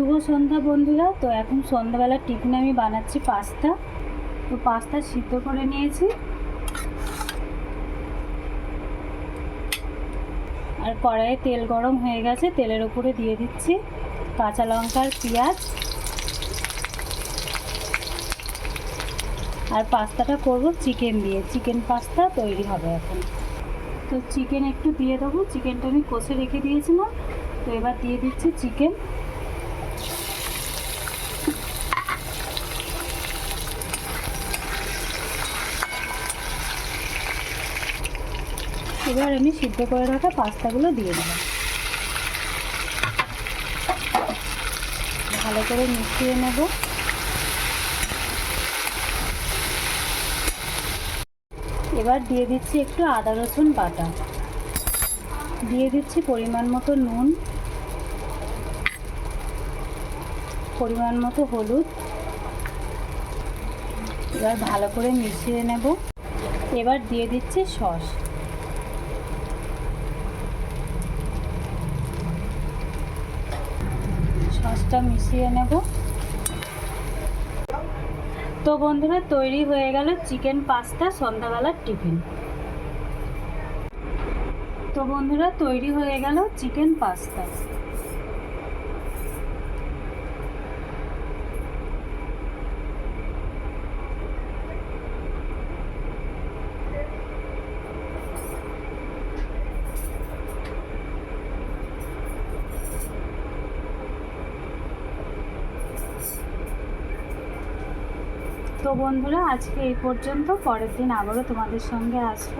শুভ সন্ধ্যা বন্ধুরা। তো এখন সন্ধ্যাবেলার টিফিন আমি বানাচ্ছি পাস্তা। তো পাস্তা সিদ্ধ করে নিয়েছি। আর কড়াইয়ে তেল গরম হয়ে গেছে, তেলের উপরে দিয়ে দিচ্ছি কাঁচা লঙ্কার পেঁয়াজ। আর পাস্তাটা করব চিকেন দিয়ে। চিকেন পাস্তা তৈরি হবে এখন। তো চিকেন একটু দিয়ে দেবো। চিকেনটা আমি কষে রেখে দিয়েছিলাম। তো এবার দিয়ে দিচ্ছি চিকেন। এবার আমি সিদ্ধ করে রাখা পাস্তাগুলো দিয়ে দিলাম ভালো করে মিশিয়ে নেব। এবার দিয়ে দিচ্ছি একটু আদা, রসুন বাটা। দিয়ে দিচ্ছি পরিমাণ মতো নুন, পরিমাণ মতো হলুদ। এবার ভালো করে মিশিয়ে নেব। এবার দিয়ে দিচ্ছি সস। সসটা মিশিয়ে নেব। তো বন্ধুরা, তৈরি হয়ে গেল চিকেন পাস্তা সন্ধ্যাবেলার টিফিন। তো বন্ধুরা, তৈরি হয়ে গেল চিকেন পাস্তা। তো বন্ধুরা আজকে এই পর্যন্ত। পরের দিন আবারও তোমাদের সঙ্গে আসব।